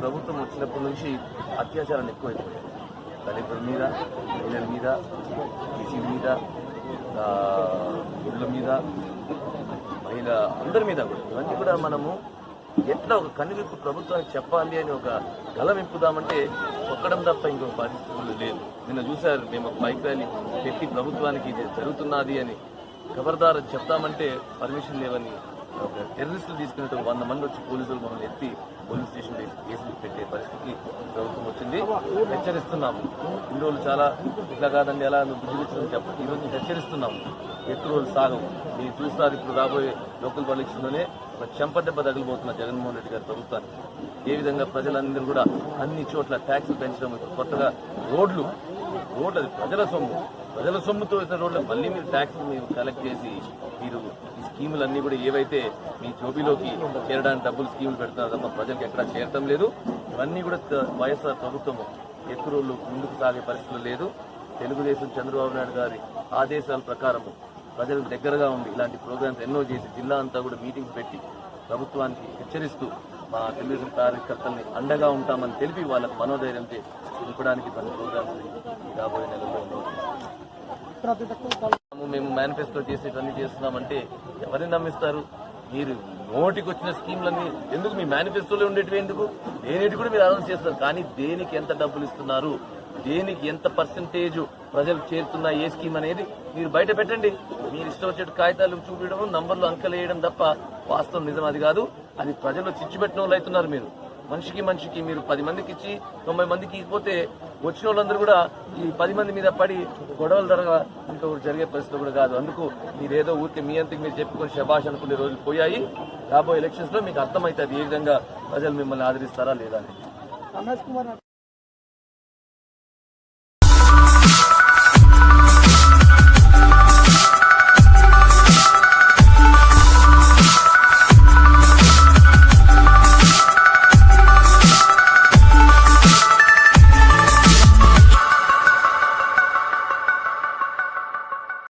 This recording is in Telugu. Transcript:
ప్రభుత్వం వచ్చినప్పటి నుంచి అత్యాచారాలు ఎక్కువైపోయాయి. దళితుల మీద మహిళల మీద బీసీల మీద గుడ్ల మీద మహిళ అందరి మీద కూడా. ఇవన్నీ కూడా మనము ఎట్లా ఒక కనువిప్పు ప్రభుత్వానికి చెప్పాలి అని ఒక గల ఇప్పుదామంటే ఒక్కడం తప్ప ఇంకొక పరిస్థితులు లేదు నిన్న చూశారు మేము ఒక బైక్ ర్యాలీ పెట్టి ప్రభుత్వానికి ఇది జరుగుతున్నది అని. ఖబర్దార్ చెప్తామంటే పర్మిషన్ లేవని టెర్రరిస్టులు తీసుకున్నట్టు వంద మంది వచ్చి పోలీసులు మనల్ని ఎత్తి పోలీస్ స్టేషన్ కేసులు పెట్టే పరిస్థితి ప్రభుత్వం వచ్చింది. హెచ్చరిస్తున్నాము. ఇన్ని రోజులు చాలా ఇట్లా కాదండి ఎలా బుద్ధిపించడం చెప్పండి ఈరోజు హెచ్చరిస్తున్నాము. ఎక్కువ రోజులు సాగం మీరు చూస్తారు ఇప్పుడు రాబోయే లోకల్ పరీక్షలోనే ఒక చెంప దెబ్బ తగిలిపోతున్న జగన్మోహన్ రెడ్డి గారి ప్రభుత్వానికి. ఏ విధంగా ప్రజలందరూ కూడా అన్ని చోట్ల ట్యాక్సులు పెంచడం కొత్తగా రోడ్లు రోడ్లు అది ప్రజల సొమ్ము. ప్రజల సొమ్ముతో వేసిన రోడ్లు మళ్ళీ మీరు ట్యాక్స్ మీరు కలెక్ట్ చేసి మీరు ఈ స్కీములన్నీ కూడా ఏవైతే మీ జోబీలోకి చేరడానికి డబ్బులు స్కీములు పెడుతున్నారు తప్ప ప్రజలకు ఎక్కడా చేరటం లేదు. ఇవన్నీ కూడా వైఎస్ఆర్ ప్రభుత్వము ఎక్కువ రోజులు ముందుకు సాగే పరిస్థితులు లేదు. తెలుగుదేశం చంద్రబాబు నాయుడు గారి ఆదేశాల ప్రకారము ప్రజలకు దగ్గరగా ఉండి ఇలాంటి ప్రోగ్రామ్స్ ఎన్నో చేసి జిల్లా అంతా కూడా మీటింగ్స్ పెట్టి ప్రభుత్వానికి హెచ్చరిస్తూ మా తెలుగుదేశం కార్యకర్తల్ని అండగా ఉంటామని తెలిపి వాళ్ళకు మనోధైర్యం నింపడానికి కొన్ని ప్రోగ్రామ్స్ రాబోయే నెలలో మేము మేనిఫెస్టో చేసేటన్నీ చేస్తున్నామంటే ఎవరిని నమ్మిస్తారు? మీరు నోటికి వచ్చిన స్కీమ్లన్నీ ఎందుకు మీ మేనిఫెస్టోలో ఉండేటివి ఎందుకు? దేనిటి కూడా మీరు అనౌన్స్ చేస్తారు కానీ దేనికి ఎంత డబ్బులు ఇస్తున్నారు? దేనికి ఎంత పర్సంటేజ్ ప్రజలకు చేరుతున్న ఏ స్కీమ్ అనేది మీరు బయట పెట్టండి. మీరు ఇష్టం వచ్చేట్టు కాగితాలు చూపించడం నంబర్లు అంకెలు వేయడం తప్ప వాస్తవం నిజం అది కాదు. అది ప్రజలు చిచ్చుపెట్టిన వాళ్ళు అవుతున్నారు మీరు. మనిషికి మనిషికి మీరు పది మందికి ఇచ్చి తొంభై మందికి ఇకపోతే వచ్చిన వాళ్ళందరూ కూడా ఈ పది మంది మీద పడి గొడవలు జరగ ఇంకొకటి జరిగే పరిస్థితి కూడా కాదు. అందుకు మీరేదో ఊరికి మీ అంతకు మీరు చెప్పుకొని శబాష్ అనుకునే రోజులు పోయాయి. రాబోయే ఎలక్షన్స్లో మీకు అర్థమవుతుంది ఏ విధంగా ప్రజలు మిమ్మల్ని ఆదరిస్తారా లేదా అని